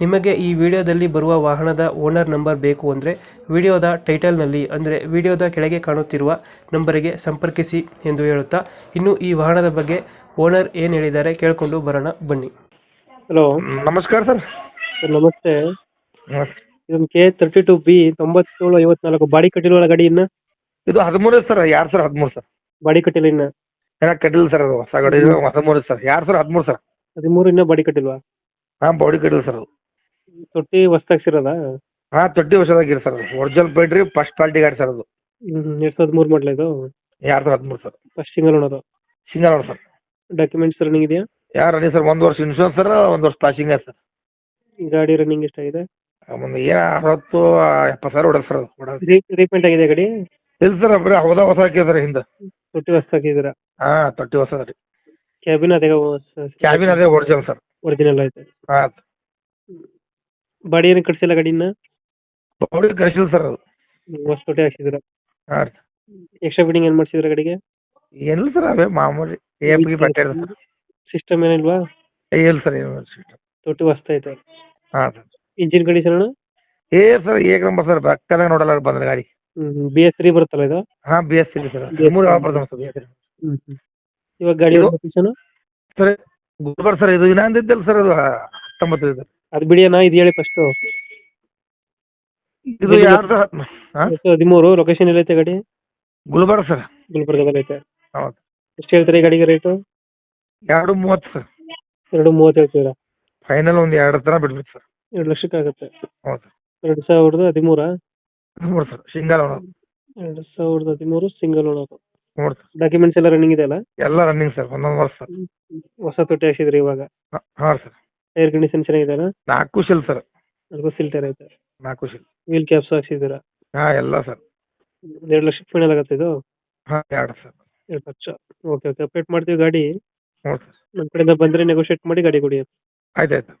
ನಿಮಗೆ ಈ ವಿಡಿಯೋದಲ್ಲಿ ಬರುವ ವಾಹನದ ಓನರ್ ನಂಬರ್ ಬೇಕು ಅಂದರೆ ವಿಡಿಯೋದ ಟೈಟಲ್ನಲ್ಲಿ ಅಂದರೆ ವಿಡಿಯೋದ ಕೆಳಗೆ ಕಾಣುತ್ತಿರುವ ನಂಬರಿಗೆ ಸಂಪರ್ಕಿಸಿ ಎಂದು ಹೇಳುತ್ತಾ ಇನ್ನು ಈ ವಾಹನದ ಬಗ್ಗೆ ಓನರ್ ಏನು ಹೇಳಿದ್ದಾರೆ ಕೇಳಿಕೊಂಡು ಬರೋಣ ಬನ್ನಿ. ಹಲೋ. ನಮಸ್ಕಾರ ಸರ್. ನಮಸ್ತೆ. ಇದೊಂದು ಕೆ ತರ್ಟಿ ಟು ಬಿ ತೊಂಬತ್ತೇಳು ಐವತ್ನಾಲ್ಕು ಬಾಡಿ ಕಟ್ಟಿಲ್ವಲ್ಲ ಗಾಡಿ ಇನ್ನ ಇದು ಹದಿಮೂರು ಸರ್ ಯಾರು ಸರ್ ಹದಿಮೂರು ಸರ್? ಬಾಡಿ ಕಟ್ಟಿಲ್ಲ ಇನ್ನ? ಏನಾಗ ಕಟ್ಟಿಲ್ಲ ಸರ್ ಅದು ಹೊಸ ಗಾಡಿ ಹದಿಮೂರು ಸರ್ ಯಾರು ಸರ್ ಹದಿಮೂರು ಸರ್? ಹದಿಮೂರು ಇನ್ನ ಬಾಡಿ ಕಟ್ಟಿಲ್ವಾ? ಹಾಂ ಬಾಡಿ ಕಟ್ಟಿಲ್ಲ ಸರ್ ಅದು. ತೊಟ್ಟಿ ಹೊಸ್ತಾಗ್ಸಿರೋದ ಹಾ ತೊಟ್ಟಿ ಹೊಸದಾಗಿರಿ sir original paint first quality ಗಾಡಿ ಸರ್ ಅದು. ಎರಡು ಸಾವಿರದ ಮೂರು ಮಾಡಲ ಇದು? ಎರಡು ಸರ್ ಹದಿಮೂರು sir. First single owner? Single ನೋಡಿ ಸರ್. ಡಾಕ್ಯುಮೆಂಟ್ಸ್ ರನ್ನಿಂಗ್ ಇದೆಯಾ? ಯಾರು ರನ್ನಿಂಗ್ ಸರ್. ಒಂದು ವರ್ಷ ಇನ್ಶೂರೆನ್ಸ್ ಸರ್ ಒಂದು ವರ್ಷ ಪಾಸಿಂಗ್ ಸರ್. ಗಾಡಿ ರನ್ನಿಂಗ್ ಎಷ್ಟಾಗಿದೆ? ಒಂದು ಏನು ಅರವತ್ತು ಎಪ್ಪತ್ತು ಸಾವಿರ ಹೊಡೆದು ಸರ್ ಅದು. ಹೊಡೆದು. ರೀಪೇಂಟ್ ಆಗಿದೆ ಗಾಡಿ? ಇಲ್ಲ ಸರ್ ಬರೀ ಹೊಸ ಹೊಸ ಹಾಕಿದೆ ಸರ್ ಹಿಂದೆ. ತೊಟ್ಟಿ ಹೊಸ್ತಾಕಿದ್ದೀರಾ ಹಾ ತೊಟ್ಟಿ ಹೊಸದ ರೀ. ಕ್ಯಾಬಿನ್ ಅದೇ ಕ್ಯಾಬಿನ್ ಅದೇ ಒರಿಜಿನಲ್ ಸರ್. ಒರಿಜಿನಲ್ ಐತೆ. ಹಾಂ. ಬಾಡಿ ಏನು ಕಟ್ಸಿಲ್ಲ ಗಾಡಿನ? ಬಾಡಿ ಕಳಿಸಿಲ್ಲ ಸರ್ ಅದು. ಹಾಕ್ಸಿದ್ರ? ಹಾಂ ರೀ ಎಕ್ಸ್ಟ್ರಾ ಬಿಡಿಂಗ್ ಏನು ಮಾಡ್ಸಿದ್ರ ಗಾಡಿಗೆ? ಏನಿಲ್ಲ ಸರ್ ಅವೇ ಮಾಮೂಲಿ ಪಿ ಬಟ್ಟೆ ಸಿಸ್ಟಮ್ ಏನಿಲ್ವಾ? ಇಲ್ಲ ಸರ್ ಏನು ತೊಟ್ಟಿ ಹೊಸ್ತೈತೆ ಹಾಂ ಸರ್ ಇಂಜಿನ್ ಕಂಡೀಷನ್ ಅಣ್ಣ? ಏ ಸರ್ ಏಕ್ ನಂಬರ್ ಸರ್ ಬೆಕ್ಕದಾಗ ನೋಡಲ್ಲ ಬಂದ್ರೆ ಗಾಡಿ. ಬಿ ಎಸ್ ತ್ರೀ ಬರುತ್ತಲ್ಲ ಇದು? ಹಾಂ ಬಿ ಎಸ್ ಸರ್ BS3. ಮೂರು ಯಾವ ಬರ್ತಾವೆ ಸರ್ ಬಿ ಎಸ್ ಇವಾಗ ಗಾಡಿ ಇದು- ಲೊಕೇಶನ್ ಸರ್ ಗುಲ್ಬರ್ಗ ಸರ್ ಇದು ಇನ್ನೊಂದಿದ್ದಲ್ಲ ಸರ್ ಅದು ಹತ್ತೊಂಬತ್ತು ಇದೆ ಅದು ಬಿಡಿ ಅಣ್ಣ ಇದು ಹೇಳಿ ಫಸ್ಟ್ ಇದು ಹದಿಮೂರು ಲೊಕೇಶನ್ ಎಲ್ಲೈತೆ ಗಾಡಿ? ಗುಲ್ಬರ್ಗ ಸರ್. ಗುಲ್ಬರ್ಗದಲ್ಲಿ ಐತೆ. ಹೌದು. ಎಷ್ಟು ಹೇಳ್ತಾರೆ ಈ ಗಾಡಿಗೆ ರೇಟು ಎರಡು ಮೂವತ್ತು ಸರ್. ಎರಡು ಮೂವತ್ತು ಹೇಳ್ತೀರಾ? ಫೈನಲ್ ಒಂದು ಎರಡು ತರ ಬಿಡ್ಬೇಕು ಸರ್. ಎರಡು ಲಕ್ಷಕ್ಕೆ ಆಗುತ್ತೆ. ಹೌದು. ಎರಡು ಸಾವಿರದ ಹದಿಮೂರ? ಮೂರು ಸರ್. ಸಿಂಗಲ್ ಅವನು ಎರಡು ಸಾವಿರದ ಹದಿಮೂರು ಸಿಂಗಲ್ ಓನರ್. ಮೂರು ಸರ್. ಡಾಕ್ಯುಮೆಂಟ್ಸ್ ಎಲ್ಲ ರನ್ನಿಂಗ್ ಇದೆಯಲ್ಲ ಎಲ್ಲ ರನ್ನಿಂಗ್ ಸರ್. ಒಂದೊಂದು ವರ್ಷ ಸರ್. ಹೊಸ ತೊಟ್ಟಿ ಹಾಕ್ಸಿದ್ರಿ ಇವಾಗ? ಹಾಂ ಸರ್. Air condition ಚೆನ್ನಾಗಿದೆಯಲ್ಲ? ನಾಲ್ಕು ಶಿಲ್ ಸರ್ ಅದಕ್ಕೂ ಸಿಲ್ಟರ್ ಐತೆ. ನಾಲ್ಕು ಶಿಲ್ ವೀಲ್ ವೀಲ್ ಕ್ಯಾಪ್ಸ್ ಹಾಕ್ಸಿದ್ದೀರಾ? ಹಾ ಎಲ್ಲ ಸರ್ ಎರಡು ಲಕ್ಷ ಫೈನಲ್ ಆಗುತ್ತೆ ಇದು? ಹಾ ಎರಡು ಸರ್ ಎರಡು ಲಕ್ಷ. ಓಕೆ ಓಕೆ ಅಪ್ಡೇಟ್ ಮಾಡ್ತೀವಿ ಗಾಡಿ. ಹ್ಞೂ ಸರ್ ನಮ್ಮ ಕಡೆಯಿಂದ ಬಂದರೆ ನೆಗೋಷಿಯೇಟ್ ಮಾಡಿ ಗಾಡಿ ಕೊಡಿ ಆಯ್ತು ಆಯ್ತು.